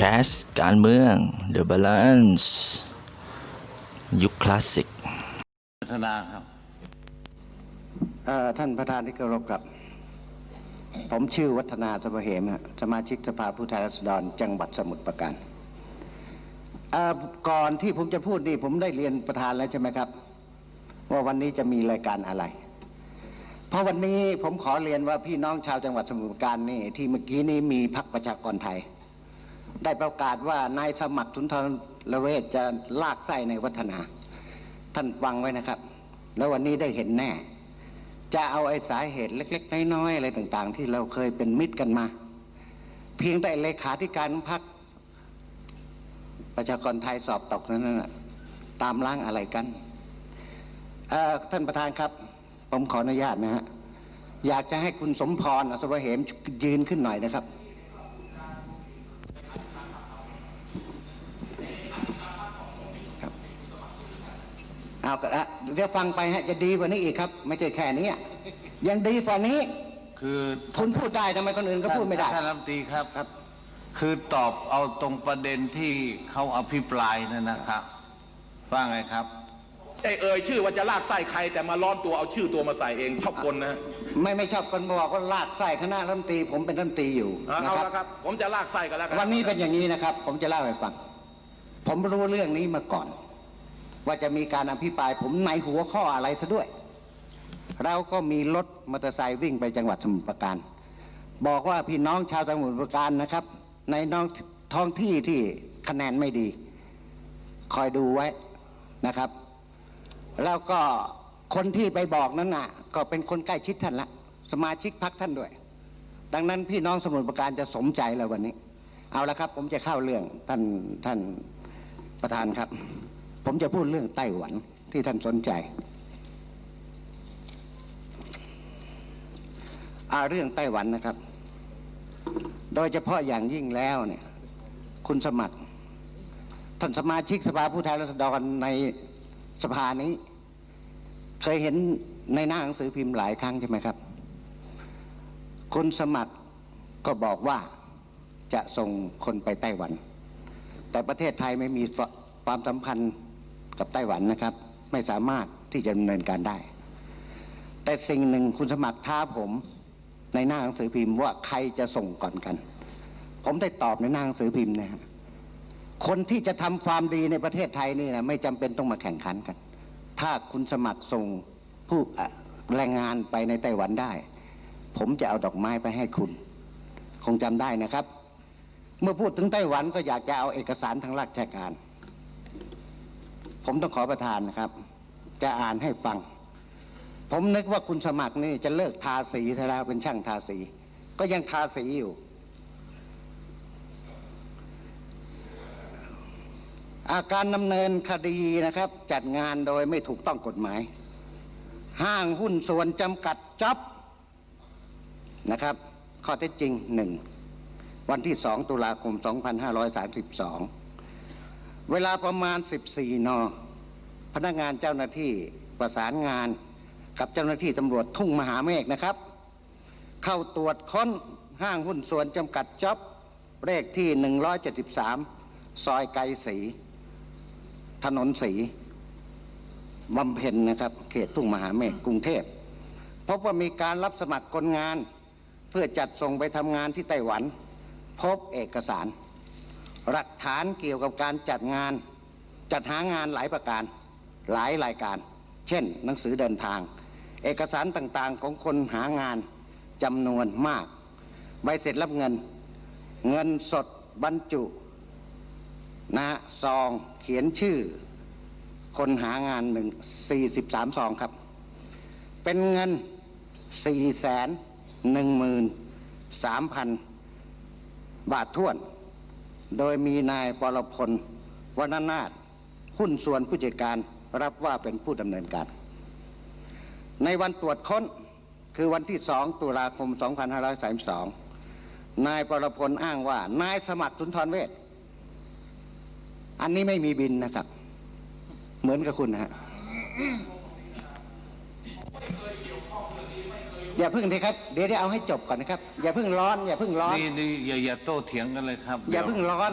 แคสการเมือง The Balance ยุคคลาสสิกพัฒนาครับท่านประธานที่เคารพครับ ผมชื่อวัฒนาสมเหมสมาชิกสภาผู้แทนราษฎรจังหวัดสมุทรปราการก่อนที่ผมจะพูดนี่ผมได้เรียนประธานแล้วใช่ไหมครับ ว่าวันนี้จะมีรายการอะไร เพราะวันนี้ผมขอเรียนว่าพี่น้องชาวจังหวัดสมุทรปราการนี่ที่เมื่อกี้นี้มีพักประชากรไทย ได้ประกาศว่านายสมัครสุนทรละเวชจะลากไส้ในวัฒนา ท่านฟังไว้นะครับ แล้ววันนี้ได้เห็นแน่ จะเอาไอ้สาเหตุเล็ก ๆ น้อยๆอะไรต่างๆ ที่เราเคยเป็นมิตรกันมา เพียงแต่เลขาธิการพักประชากรไทยสอบตกนั้นนะตามล้างอะไรกันท่านประธานครับ ผมขออนุญาตนะฮะอยากจะให้คุณสมพรอัศวเหมยืนขึ้นหน่อยนะครับ เอาก็อะเดี๋ยวฟังไปฮะจะดีกว่านี้อีกครับ ไม่ใช่แค่นี้ยังดีกว่านี้ คือคุณพูดได้ทำไมคนอื่นเขาพูดไม่ได้ท่านรัฐมนตรีครับครับ คือตอบเอาตรงประเด็นที่เขาอภิปรายนั่นนะครับว่าไงครับไอเอ่ยชื่อว่าจะลากไส้ใครแต่มาล้อมตัวเอาชื่อตัวมาใส่เองชอบคนนะ ไม่ไม่ชอบคนบอกว่าลากไส้คณะรัฐมนตรีผมเป็นรัฐมนตรีอยู่เอานะเอาครับละครับ ผมจะลากไส้กันแล้วกัวันนี้เป็นอย่างนี้นะครับ ผมจะเล่าให้ฟังผมรู้เรื่องนี้มาก่อน ว่าจะมีการอภิปรายผมในหัวข้ออะไรซะด้วย เราก็มีรถมอเตอร์ไซค์วิ่งไปจังหวัดสมุทรปราการ บอกว่าพี่น้องชาวสมุทรปราการนะครับ ในน้องท้องที่ที่คะแนนไม่ดี คอยดูไว้นะครับ แล้วก็คนที่ไปบอกนั้นน่ะ ก็เป็นคนใกล้ชิดท่านละสมาชิกพักท่านด้วย ดังนั้นพี่น้องสมุทรปราการจะสมใจแล้ววันนี้ เอาละครับ ผมจะเข้าเรื่องท่านท่านประธานครับ ผมจะพูดเรื่องไต้หวันที่ท่านสนใจอาเรื่องไต้หวันนะครับ โดยเฉพาะอย่างยิ่งแล้วเนี่ย คุณสมัคร ท่านสมาชิกสภาผู้แทนราษฎรในสภานี้ เคยเห็นในหน้าหนังสือพิมพ์หลายครั้งใช่ไหมครับ คุณสมัครก็บอกว่าจะส่งคนไปไต้หวัน แต่ประเทศไทยไม่มีความสัมพันธ์ กับไต้หวันนะครับ ไม่สามารถที่จะดำเนินการได้ แต่สิ่งหนึ่งคุณสมัครท้าผมในหน้าหนังสือพิมพ์ว่าใครจะส่งก่อนกัน ผมได้ตอบในหน้าหนังสือพิมพ์นะฮะคนที่จะทำความดีในประเทศไทยนี่นะไม่จำเป็นต้องมาแข่งขันกัน ถ้าคุณสมัครส่งผู้แรงงานไปในไต้หวันได้ ผมจะเอาดอกไม้ไปให้คุณ คงจำได้นะครับ เมื่อพูดถึงไต้หวันก็อยากจะเอาเอกสารทางราชการ ผมต้องขอประทานนะครับ จะอ่านให้ฟัง ผมนึกว่าคุณสมัครนี่จะเลิกทาสีซะแล้วเป็นช่างทาสี ก็ยังทาสีอยู่ อาการดำเนินคดีนะครับ จัดงานโดยไม่ถูกต้องกฎหมาย ห้างหุ้นส่วนจำกัดจ็อบนะครับ ข้อเท็จจริงหนึ่งวันที่ 2 ตุลาคม 2532 เวลาประมาณ 14 น พนักงานเจ้าหน้าที่ประสานงานกับเจ้าหน้าที่ตำรวจทุ่งมหาเมฆนะครับ เข้าตรวจค้นห้างหุ้นส่วนจำกัดจ็อบเลขที่ 173 ซอยไกรศรีถนนศรีบำเพ็ญนะครับ เขตทุ่งมหาเมฆกรุงเทพพบว่ามีการรับสมัครคนงาน เพื่อจัดส่งไปทำงานที่ไต้หวัน พบเอกสาร หลักฐานเกี่ยวกับการจัดงาน จัดหางานหลายประการหลายรายการ เช่น หนังสือเดินทาง เอกสารต่างๆของคนหางานจำนวนมาก ใบเสร็จรับเงิน เงินสดบรรจุนะซองเขียนชื่อ คนหางานหนึ่งสี่สิบสามซองครับ เป็นเงินสี่แสนหนึ่งหมื่นสามพันบาทท้วน โดยมีนายปรพลวรรณนาถหุ้นส่วนผู้จัดการรับว่าเป็นผู้ดำเนินการ ในวันตรวจค้นคือวันที่ 2 ตุลาคม 2532 นายปรพลอ้างว่า นายสมัครสุนทรเวชอันนี้ไม่มีบินนะครับ เหมือนกับคุณนะฮะ อย่าเพิ่งทีครับเดี๋ยวได้เอาให้จบก่อนนะครับ อย่าเพิ่งร้อน อย่าเพิ่งร้อน นี่นี่อย่าอย่าโต้เถียงกันเลยครับอย่าดี๋วเพิ่งร้อน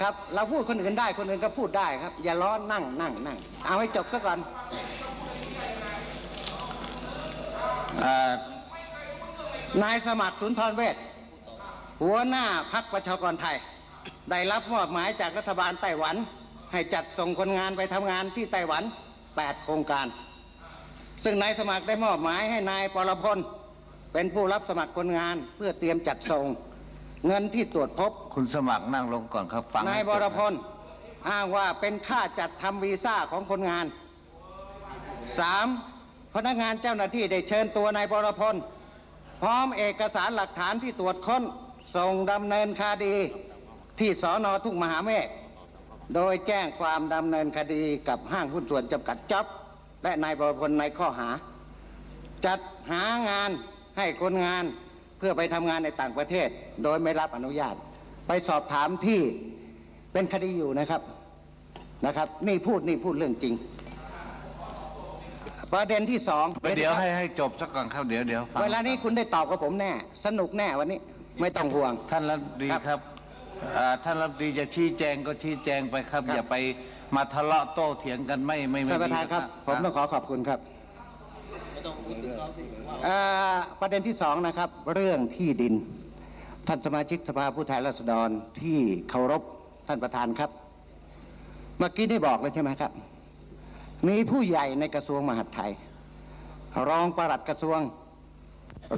ครับ เราพูดคนอื่นได้คนอื่นก็พูดได้ครับ อย่าร้อนนั่งนั่งนั่งเอาให้จบซะก่อนอ่านายสมัครสุนทรเวชหัวหน้าพักประชากรไทย ได้รับมอบหมายจากรัฐบาลไต้หวัน ให้จัดส่งคนงานไปทำงานที่ไต้หวัน 8 โครงการ ซึ่งนายสมัครได้มอบหมายให้นายปรพลเป็นผู้รับสมัครคนงานเพื่อเตรียมจัดส่ง เงินที่ตรวจพบ คุณสมัครนั่งลงก่อนครับฟังนายให้บจรนะพลอ้างว่าเป็นค่าจัดทำวีซ่าของคนงานสามพนักงานเจ้าหน้าที่ได้เชิญตัวนายบรพลพร้อมเอกสารหลักฐานที่ตรวจค้น ส่งดำเนินคดีที่สอนอทุ่งมหาเมฆโดยแจ้งความดำเนินคดีกับห้างหุ้นส่วนจำกัดจ็อบ และนายบรพลในข้อหา จัดหางานให้คนงานเพื่อไปทำงานในต่างประเทศ โดยไม่รับอนุญาต ไปสอบถามที่เป็นคดีอยู่นะครับนะครับ นี่พูดนี่พูดเรื่องจริง ประเด็นที่สองไปเดี๋ยวให้ให้จบสักก่อนครับเดี๋ยวเดี๋ยวฟังเวลานี้คุณได้ตอบกับผมแน่ สนุกแน่วันนี้ ไม่ต้องห่วง ท่านรัฐมนตรีครับครับอ่าท่านรัฐมนตรีจะชี้แจงก็ชี้แจงไปครับครับอย่าไป มาทะเลาะโต้เถียงกันไม่ไม่ไม่ท่านประธานครับดีผมต้องขอขอบคุณครับเอ่อประเด็นที่สองนะครับ เรื่องที่ดิน ท่านสมาชิกสภาผู้แทนราษฎรที่เคารพท่านประธานครับ เมื่อกี้ได้บอกเลยใช่ไหมครับ มีผู้ใหญ่ในกระทรวงมหาดไทย รองปลัดกระทรวง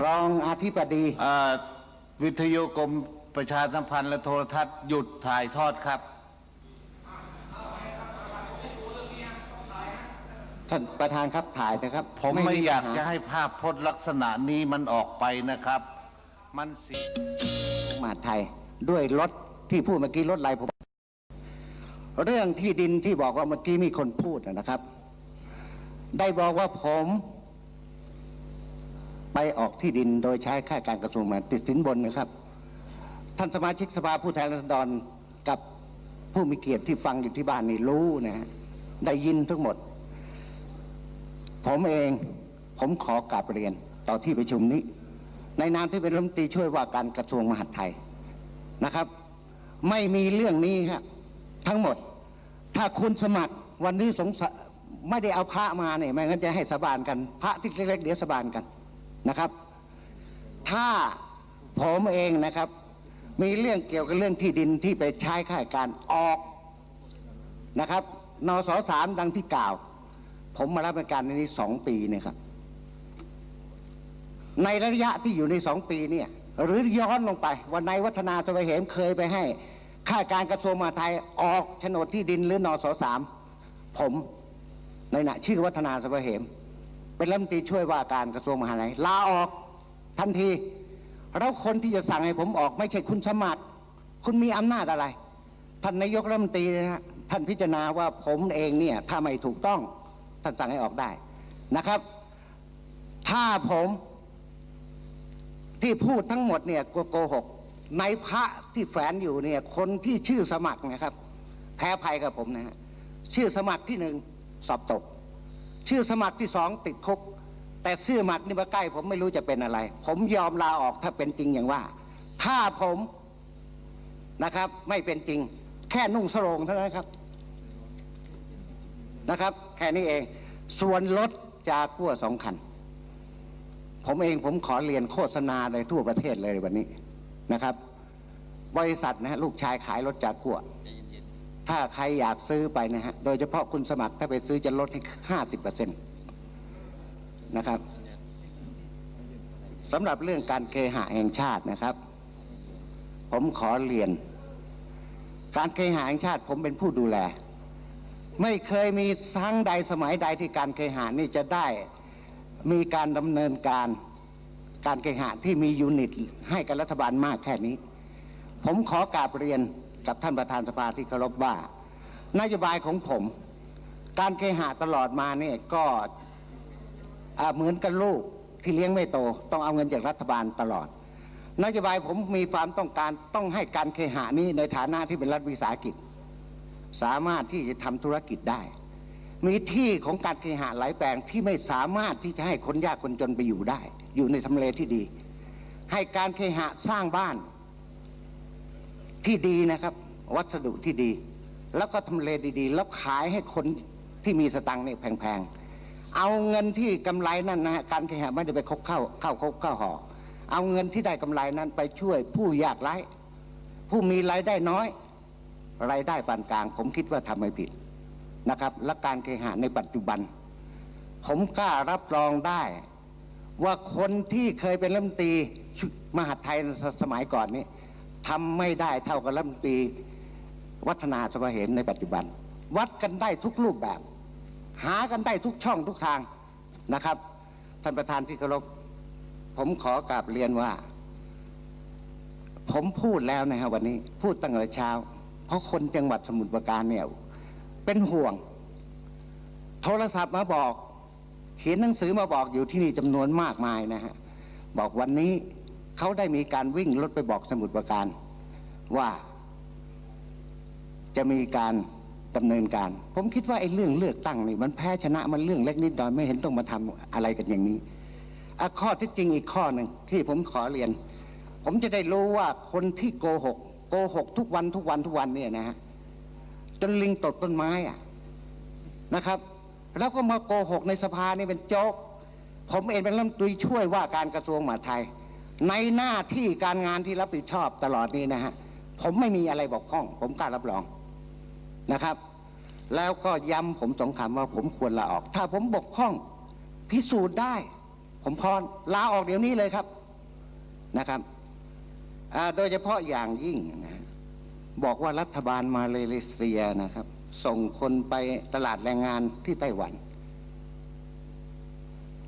รองอธิบดีอ่าวิทยุกรมประชาสัมพันธ์และโทรทัศน์หยุดถ่ายทอดครับ ท่านประธานครับถ่ายนะครับผมไม่อยากปัญจะให้ภาพพจน์ลักษณะนี้มันออกไปนะครับ มันเสียมหาดไทยด้วยรถที่พูดเมื่อกี้รถไรผมเรื่องที่ดินที่บอกว่าเมื่อกี้มีคนพูดนะครับ ได้บอกว่าผม ไปออกที่ดินโดยใช้ค่าการกระทรวงมาติดสินบนนะครับ ท่านสมาชิกสภาผู้แทนราษฎรกับผู้มีเกียรติที่ฟังอยู่ที่บ้านนี่รู้นะฮะได้ยินทั้งหมด ผมเอง ผมขอกราบเรียนต่อที่ประชุมนี้ ในนามที่เป็นรัฐมนตรีช่วยว่าการกระทรวงมหาดไทยนะครับ ไม่มีเรื่องนี้ครับทั้งหมด ถ้าคุณสมัครวันนี้สงสัยไม่ได้เอาพระมาเนี่ยไม่งั้นจะให้สบานกัน พระที่เล็กๆเดี๋ยวสบานกันนะครับ ถ้าผมเองนะครับ มีเรื่องเกี่ยวกับเรื่องที่ดินที่ไปใช้ค่ายการออกนะครับนสสามดังที่กล่าว ผมมารับราชการในนี้สองปีเนี่ยครับ ในระยะที่อยู่ในสองปีเนี่ย หรือย้อนลงไป วันนวัฒนาสวัยเหมเคยไปให้ข้าการกระทรวงมหาดไทยออกโฉนดที่ดินหรือนอสสามผมในหนะชื่อวัฒนาสวัยเหม เป็นรัฐมนตรีช่วยว่าการกระทรวงมหาดไทยลาออกทันที แล้วคนที่จะสั่งให้ผมออกไม่ใช่คุณสมัคร คุณมีอำนาจอะไรท่านนายกรัฐมนตรีนะฮะท่านพิจารณาว่าผมเองเนี่ยถ้าไม่ถูกต้อง ท่านสั่งให้ออกได้นะครับ ถ้าผมที่พูดทั้งหมดเนี่ยโกหกในพระที่แฝงอยู่เนี่ย คนที่ชื่อสมัครนะครับ แพ้ภัยกับผมนะฮะชื่อสมัครที่หนึ่งสอบตก ชื่อสมัครที่สองติดคุก แต่ชื่อสมัครนี่มาใกล้ ผมไม่รู้จะเป็นอะไร ผมยอมลาออกถ้าเป็นจริงอย่างว่า ถ้าผมนะครับ ไม่เป็นจริง แค่นุ่งสรงเท่านั้นครับ นะครับ แค่นี้เอง ส่วนรถจากกั้วสองคัน ผมเองผมขอเรียนโฆษณาเลยทั่วประเทศเลยวันนี้นะครับ บริษัทนะฮะลูกชายขายรถจากกั้วถ้าใครอยากซื้อไปนะฮะ โดยเฉพาะคุณสมัครถ้าไปซื้อจะลดให้ห้าสิบเปอร์เซ็นต์นะครับสำหรับเรื่องการเคหะแห่งชาตินะครับ ผมขอเรียน การเคหะแห่งชาติผมเป็นผู้ดูแล ไม่เคยมีครั้งใดสมัยใดที่การเคหะนี่จะได้มีการดำเนินการการเคหะที่มียูนิต ให้กับรัฐบาลมากแค่นี้ ผมขอกราบเรียนกับท่านประธานสภาที่เคารพว่า นโยบายของผม การเคหะตลอดมาเนี่ยก็เหมือนกับลูกที่เลี้ยงไม่โต ต้องเอาเงินจากรัฐบาลตลอด นโยบายผมมีความต้องการต้องให้การเคหะนี้ในฐานะที่เป็นรัฐวิสาหกิจ สามารถที่จะทำธุรกิจได้ มีที่ของการเคหะหลายแปลงที่ไม่สามารถที่จะให้คนยากคนจนไปอยู่ได้ อยู่ในทำเลที่ดี ให้การเคหะสร้างบ้านที่ดีนะครับ วัสดุที่ดี แล้วก็ทำเลดีๆ แล้วขายให้คนที่มีสตังค์เนี่ยแพงๆ เอาเงินที่กำไรนั่นนะฮะการเคหะไม่ได้ไปคบเข้าเข้าคบเข้าห่อเอาเงินที่ได้กำไรนั้นไปช่วยผู้ยากไร้ผู้มีรายได้น้อย รายได้ปานกลาง ผมคิดว่าทำไม่ผิดนะครับ และการเคหะในปัจจุบัน ผมกล้ารับรองได้ ว่าคนที่เคยเป็นรัฐมนตรีมหาไทยสมัยก่อนนี้ทำไม่ได้เท่ากับรัฐมนตรีวัฒนาสมเหนในปัจจุบัน วัดกันได้ทุกรูปแบบ หากันได้ทุกช่องทุกทางนะครับ ท่านประธานที่เคารพผมขอกราบเรียนว่า ผมพูดแล้วนะฮะวันนี้ พูดตั้งแต่เช้า เพราะคนจังหวัดสมุทรปราการเนี่ย เป็นห่วง โทรศัพท์มาบอก เขียนหนังสือมาบอกอยู่ที่นี่จำนวนมากมายนะฮะ บอกวันนี้เขาได้มีการวิ่งรถไปบอกสมุทรปราการ ว่าจะมีการดำเนินการ ผมคิดว่าไอ้เรื่องเลือกตั้งนี่มันแพ้ชนะมันเรื่องเล็กนิดหน่อยไม่เห็นต้องมาทำอะไรกันอย่างนี้อข้อที่จริงอีกข้อหนึ่งที่ผมขอเรียน ผมจะได้รู้ว่าคนที่โกหก โกหกทุกวันทุกวันทุกวันเนี่ยนะฮะจนลิงตดต้นไม้อะนะครับ แล้วก็มาโกหกในสภานี่เป็นโจ๊กผมเองเป็นรัฐมนตรีช่วยว่าการกระทรวงมหาดไทย ในหน้าที่การงานที่รับผิดชอบตลอดนี้นะฮะผมไม่มีอะไรบอกข้อง ผมกล้ารับรองนะครับ แล้วก็ย้ำผมสองคำว่าผมควรลาออก ถ้าผมบกพร่องพิสูจน์ได้ ผมพรลาออกเดี๋ยวนี้เลยครับนะครับ โดยเฉพาะอย่างยิ่งนะบอกว่ารัฐบาลมาเลเซียนะครับ ส่งคนไปตลาดแรงงานที่ไต้หวัน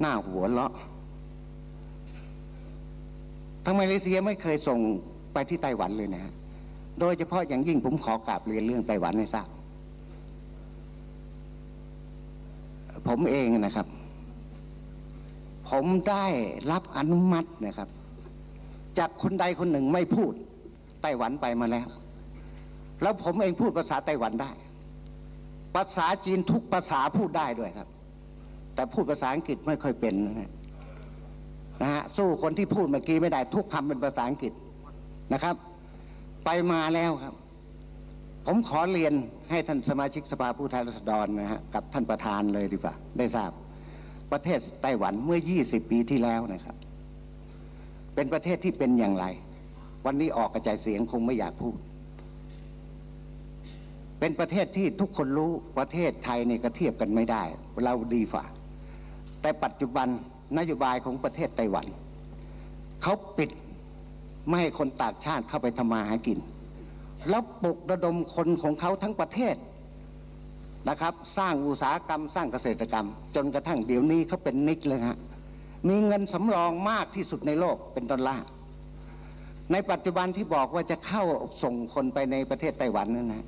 หน้าหัวเลาะทำไมมาเลเซียไม่เคยส่งไปที่ไต้หวันเลยนะฮะโดยเฉพาะอย่างยิ่งผมขอกราบเรียนเรื่องไต้หวันให้ทราบผมเองนะครับ ผมได้รับอนุมัตินะครับ จากคนใดคนหนึ่งไม่พูดไต้หวันไปมาแล้ว แล้วผมเองพูดภาษาไต้หวันได้ ภาษาจีนทุกภาษาพูดได้ด้วยครับ แต่พูดภาษาอังกฤษไม่ค่อยเป็นนะฮะสู้คนที่พูดเมื่อกี้ไม่ได้ทุกคำเป็นภาษาอังกฤษนะครับ ไปมาแล้วครับ ผมขอเรียนให้ท่านสมาชิกสภาผู้แทนราษฎรนะฮะกับท่านประธานเลยดีกว่า ได้ทราบ ประเทศไต้หวันเมื่อ 20 ปีที่แล้วนะครับ เป็นประเทศที่เป็นอย่างไร วันนี้ออกกระจายเสียงคงไม่อยากพูด เป็นประเทศที่ทุกคนรู้ประเทศไทยเนี่ยก็เทียบกันไม่ได้ เราดีฝ่า แต่ปัจจุบันนโยบายของประเทศไต้หวันเขาปิดไม่ให้คนต่างชาติเข้าไปทำมาหากิน แล้วปลุกระดมคนของเขาทั้งประเทศนะครับ สร้างอุตสาหกรรม สร้างเกษตรกรรม จนกระทั่งเดี๋ยวนี้เขาเป็นนิกเลยฮะ มีเงินสำรองมากที่สุดในโลกเป็นดอลลาร์ในปัจจุบันที่บอกว่าจะเข้าส่งคนไปในประเทศไต้หวันนั่นนะ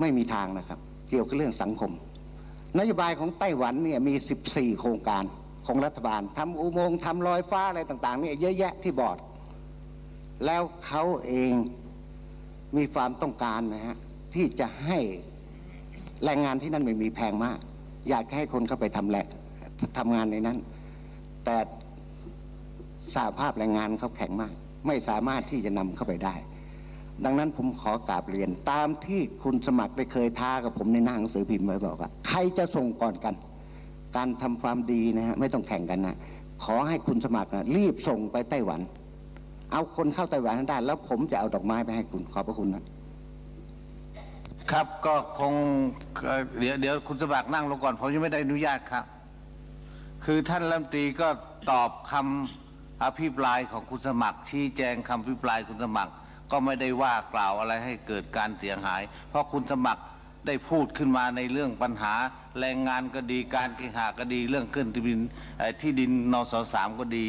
ไม่มีทางนะครับ เกี่ยวกับเรื่องสังคม นโยบายของไต้หวันเนี่ยมี 14 โครงการของรัฐบาลทำอุโมงค์ทำลอยฟ้าอะไรต่างๆเนี่ยเยอะแยะที่บอร์ดแล้วเขาเองมีความต้องการนะฮะที่จะให้แรงงานที่นั่นไม่มีแพงมาก อยากให้คนเข้าไปทำแหละทำงานในนั้น แต่สหภาพแรงงานเขาแข็งมาก ไม่สามารถที่จะนำเข้าไปได้ ดังนั้นผมขอกราบเรียนตามที่คุณสมัครได้เคยท้ากับผมในหน้าหนังสือพิมพ์ไว้บอกว่า ใครจะส่งก่อนกัน การทำความดีนะฮะไม่ต้องแข่งกันนะขอให้คุณสมัครนะรีบส่งไปไต้หวัน เอาคนเข้าไต้หวันได้ แล้วผมจะเอาดอกไม้ไปให้คุณขอบพระคุณนะครับก็คงเอ่อเดี๋ยวเดี๋ยวคุณสมัครนั่งลงก่อนผมยังไม่ได้อนุญาตครับ คือท่านรัฐมนตรีก็ตอบคำอภิปรายของคุณสมัคร ชี้แจงคำอภิปรายคุณสมัคร ก็ไม่ได้ว่ากล่าวอะไรให้เกิดการเสียหาย เพราะคุณสมัครได้พูดขึ้นมาในเรื่องปัญหา แรงงานก็ดีการเคหะก็ดีเรื่องขึ้นที่ดินเอ่อที่ดินนสสามก็ดี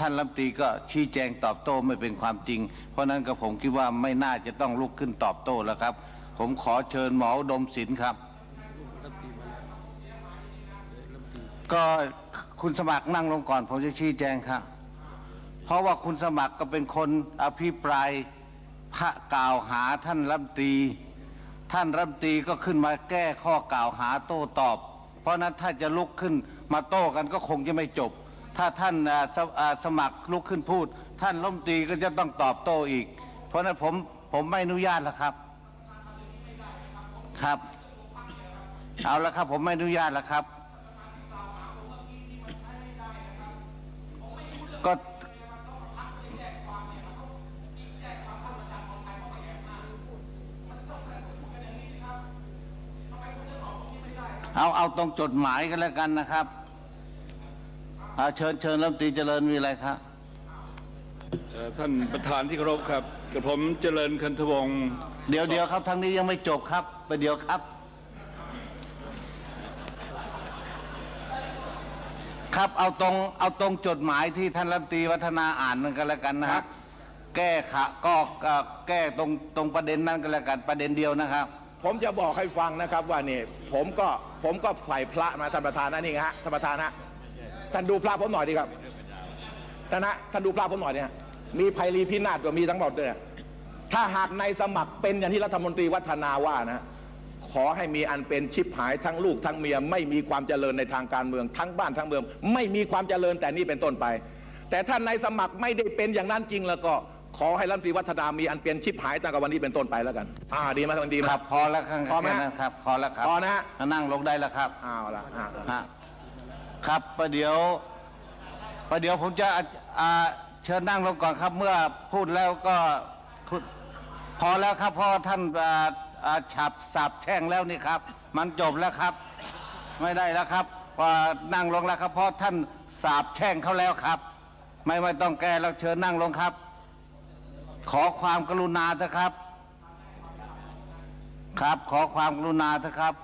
ท่านรัฐมนตรีก็ชี้แจงตอบโต้ไม่เป็นความจริง เพราะฉะนั้นก็ผมคิดว่าไม่น่าจะต้องลุกขึ้นตอบโต้แล้วครับ ผมขอเชิญหมออุดมศิลป์ครับ ก็คุณสมัครนั่งลงก่อน ผมจะชี้แจงครับ เพราะว่าคุณสมัครก็เป็นคนอภิปรายพระกล่าวหาท่านรัฐมนตรีท่านรัฐมนตรีก็ขึ้นมาแก้ข้อกล่าวหาโต้ตอบ เพราะนั้นถ้าจะลุกขึ้นมาโต้กันก็คงจะไม่จบ ถ้าท่านสสมัครลุกขึ้นพูด ท่านรัฐมนตรีก็จะต้องตอบโต้อีก เพราะฉะนั้นผมผมไม่อนุญาตแล้วครับครับ เอาละครับผมไม่อนุญาตแล้วครับ เอาเอาตรงจดหมายกันแล้วกันนะครับอ่าเชิญเชิญรัฐมนตรีเจริญมีอะไรครับเอ่อท่านประธานที่เคารพครับกับผมเจริญคันธวงศ์เดี๋ยวเดี๋ยวครับทางนี้ยังไม่จบครับไปเดี๋ยวครับ ครับเอาตรงเอาตรงจดหมายที่ท่านรัฐมนตรีวัฒนาอ่านนั่นกันแล้วกันนะครับแก้ขะก็ก็แก้ตรงตรงประเด็นนั้นกันแล้วกันประเด็นเดียวนะครับ ผมจะบอกให้ฟังนะครับว่านี่ผมก็ผมก็ใส่พระมาท่านประธานนะนี่ฮะท่านประธานนะท่านดูพระผมหน่อยดีครับท่านนะท่านดูพระผมหน่อยเนี่ยมีไพรีพินาศก็มีทั้งหมดเลยถ้าหากในสมัครเป็นอย่างที่รัฐมนตรีวัฒนาว่านะ ขอให้มีอันเป็นชิบหายทั้งลูกทั้งเมีย ไม่มีความเจริญในทางการเมือง ทั้งบ้านทั้งเมือง ไม่มีความเจริญแต่นี่เป็นต้นไป แต่ถ้านในสมัครไม่ได้เป็นอย่างนั้นจริงแล้วก็ ขอให้รัฐมนตรีวัฒนามีอันเป็นชิบหายตั้งแต่วันนี้เป็นต้นไปแล้วกัน อ่าดีไหมท่านดีไหม ครับพอแล้วครับพอไหมแค่นั้นครับ พอแล้วครับพอนะฮะ นั่งลงได้แล้วครับเอาละอ่าฮะครับประเดี๋ยวประเดี๋ยวผมจะอ่าเชิญนั่งลงก่อนครับ เมื่อพูดแล้วก็พูดพอแล้วครับเพราะท่านอ่าอ่าฉับสับแช่งแล้วนี่ครับ มันจบแล้วครับ ไม่ได้แล้วครับพอนั่งลงแล้วครับเพราะท่านสาบแช่งเขาแล้วครับ ไม่ไม่ต้องแก้แล้วเชิญนั่งลงครับ ขอความกรุณาเถอะครับ ครับ ขอความกรุณาเถอะครับ